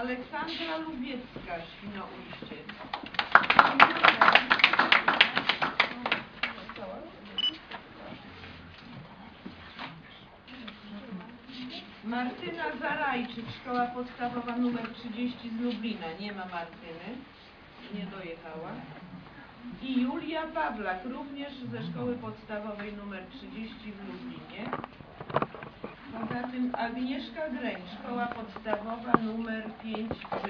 Aleksandra Lubiecka, Świnoujście. Martyna Zarajczyk, Szkoła Podstawowa nr 30 z Lublina. Nie ma Martyny, nie dojechała. I Julia Pawlak, również ze Szkoły Podstawowej nr 30 w Lublinie. Agnieszka Greń, Szkoła Podstawowa nr 5 w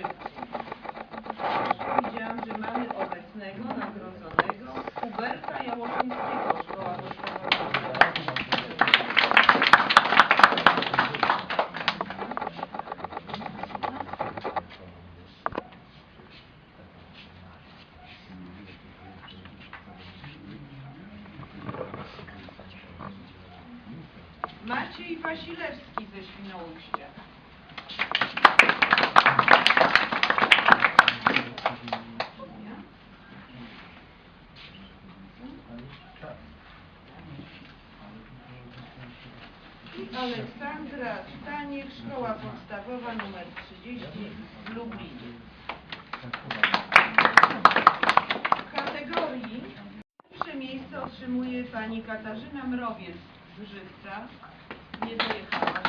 Maciej Wasilewski ze Świnoujścia. Aleksandra Staniek, Szkoła Podstawowa nr 30 w Lublinie. W kategorii pierwsze miejsce otrzymuje pani Katarzyna Mrowiec z Żywca. Nie dojechała.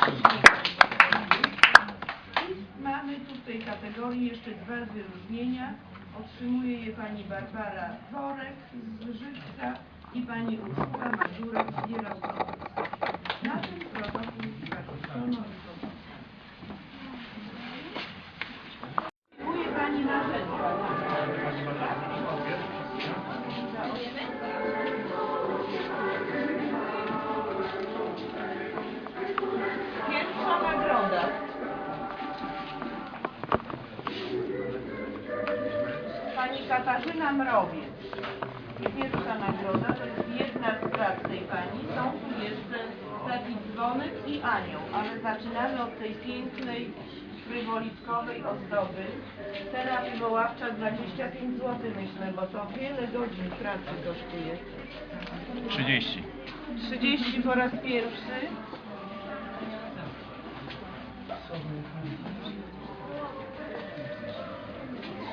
I mamy tu w tej kategorii jeszcze dwa wyróżnienia. Otrzymuje je pani Barbara Worek z Żywca i pani Urszula Mazurek z Gierałkowic. Katarzyna Mrowiec. Pierwsza nagroda to jest jedna z prac tej pani. Są tu jeszcze taki dzwonek i anioł, ale zaczynamy od tej pięknej, frywolitkowej ozdoby. Cena wywoławcza 25 zł myślę, bo to wiele godzin pracy kosztuje. 30. 30 po raz pierwszy.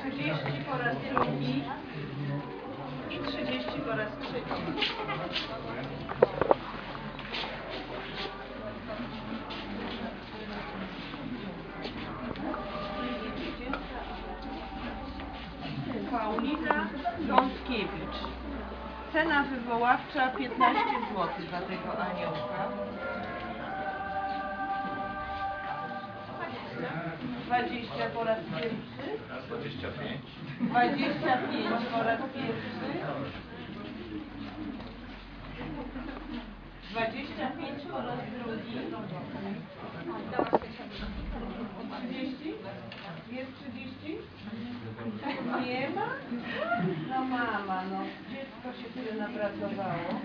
Trzydzieści po raz drugi i trzydzieści po raz trzeci. Paulina Gąskiewicz. Cena wywoławcza 15 zł za tego aniołka. 20 po raz pierwszy. 25. 25 po raz pierwszy. 25 po raz drugi. 30? Jest 30? Nie ma? No mama, no dziecko się tyle napracowało.